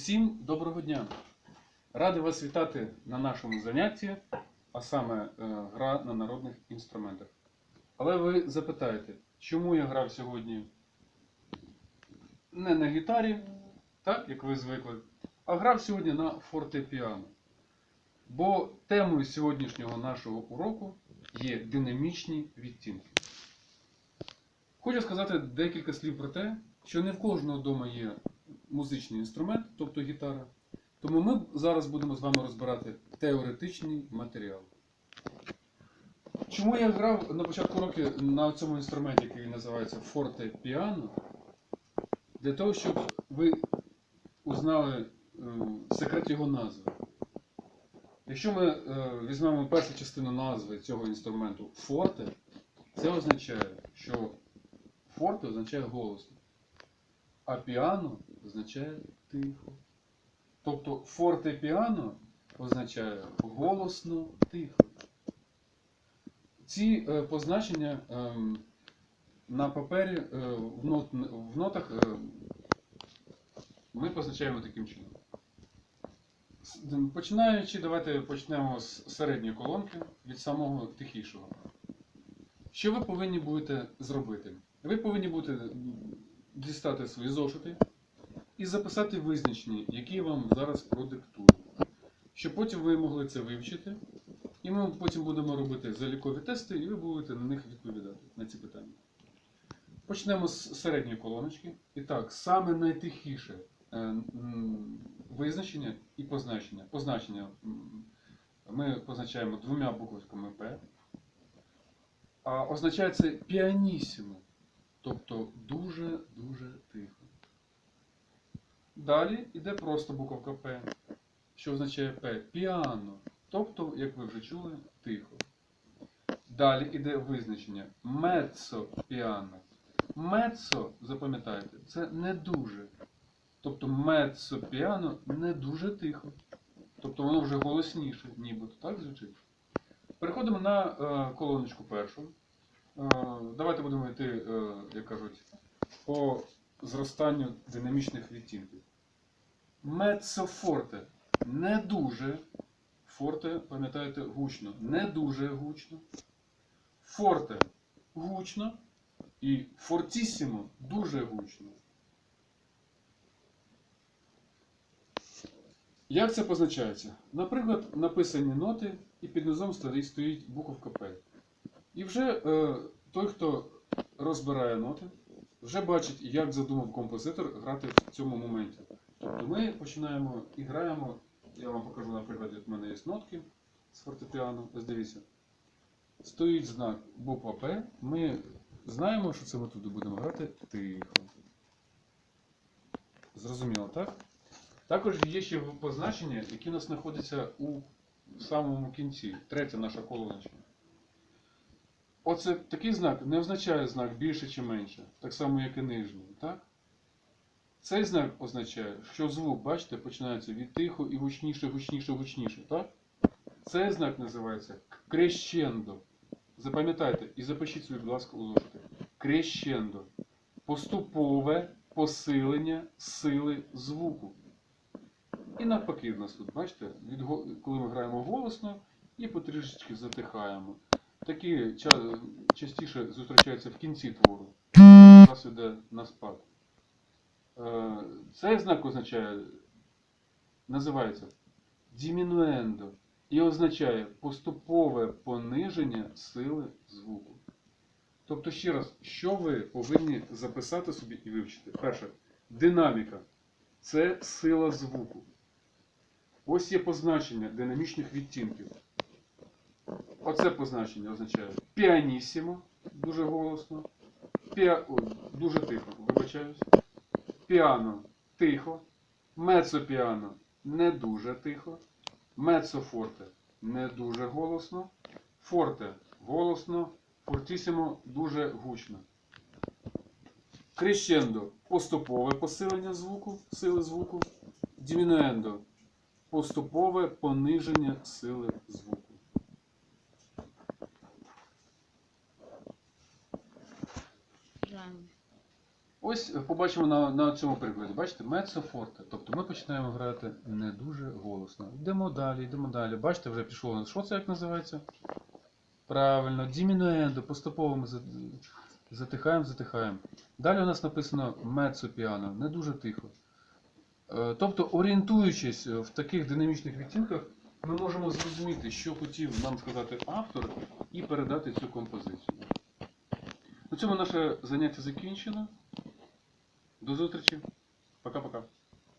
Усім доброго дня! Радий вас вітати на нашому занятті, а саме е, гра на народних інструментах. Але ви запитаєте, чому я грав сьогодні не на гітарі, так як ви звикли, а грав сьогодні на фортепіано. Бо темою сьогоднішнього нашого уроку є динамічні відтінки. Хочу сказати декілька слів про те, що не в кожного вдома є музичний інструмент, тобто гітара. Тому ми зараз будемо з вами розбирати теоретичний матеріал. Чому я грав на початку року на цьому інструменті, який називається фортепіано? Для того, щоб ви узнали е, секрет його назви. Якщо ми е, візьмемо першу частину назви цього інструменту форте, це означає, що форте означає голосно, а піано означає тихо. Тобто фортепіано означає голосно тихо. Ці е, позначення ем, на папері е, в, нот, в нотах е, ми позначаємо таким чином. Починаючи, давайте почнемо з середньої колонки від самого тихішого. Що ви повинні будете зробити? Ви повинні м, дістати свої зошити і записати визначення, які я вам зараз продиктую. Щоб потім ви могли це вивчити, і ми потім будемо робити залікові тести, і ви будете на них відповідати на ці питання. Почнемо з середньої колоночки. І так, саме найтихіше е, визначення і позначення. Позначення ми позначаємо двома буквами П. А означає це піанісімо, тобто дуже-дуже тихо. Далі йде просто буковка П, що означає П піано, тобто, як ви вже чули, тихо. Далі йде визначення мецо піано. Мецо, запам'ятайте, це не дуже. Тобто мецо піано не дуже тихо. Тобто воно вже голосніше, нібито, так звучить? Переходимо на е, колоночку першу. Давайте будемо йти, е, як кажуть, по зростанню динамічних відтінків. Мецо форте не дуже. Форте, пам'ятаєте, гучно. Не дуже гучно. Форте гучно. І фортісімо дуже гучно. Як це позначається? Наприклад, написані ноти і під низом стоїть буковка П. І вже е, той, хто розбирає ноти, вже бачить, як задумав композитор грати в цьому моменті. Тобто ми починаємо і граємо. Я вам покажу, наприклад, от в мене є нотки з фортепіано. Ось дивіться. Стоїть знак буква П. Ми знаємо, що це ми туди будемо грати тихо. Зрозуміло, так? Також є ще позначення, які у нас знаходяться у самому кінці. Третя наша колоночка. Оце такий знак не означає знак більше чи менше, так само, як і нижній. Так? Цей знак означає, що звук, бачите, починається від тихо і гучніше, гучніше, гучніше. Так? Цей знак називається крещендо. Запам'ятайте і запишіть собі, будь ласка, у зошити. Крещендо. Поступове посилення сили звуку. І навпаки в нас тут, бачите, коли ми граємо голосно і потрішечки затихаємо. Такі ча- частіше зустрічаються в кінці твору. Час іде на спад. Е, Цей знак означає, називається дімінуендо і означає поступове пониження сили звуку. Тобто, ще раз, що ви повинні записати собі і вивчити? Перше, динаміка це сила звуку. Ось є позначення динамічних відтінків. Оце позначення означає піанісімо, дуже голосно, піа... о, дуже тихо, вибачаюсь. Піано тихо, мецо-піано не дуже тихо, мецо-форте не дуже голосно, форте голосно, фортісімо дуже гучно. Крещендо поступове посилення звуку, сили звуку, дімінуендо поступове пониження сили звуку. Ось е, побачимо на, на цьому прикладі. Бачите, мецо форте. Тобто ми починаємо грати не дуже голосно. Йдемо далі, йдемо далі. Бачите, вже пішло у нас. Що це як називається? Правильно, дімінуендо, поступово ми затихаємо, затихаємо. Далі у нас написано мецо піано, не дуже тихо. Е, Тобто, орієнтуючись е, в таких динамічних відтінках, ми можемо зрозуміти, що хотів нам сказати автор, і передати цю композицію. На цьому наше заняття закінчено. До зустрічі. Пока-пока.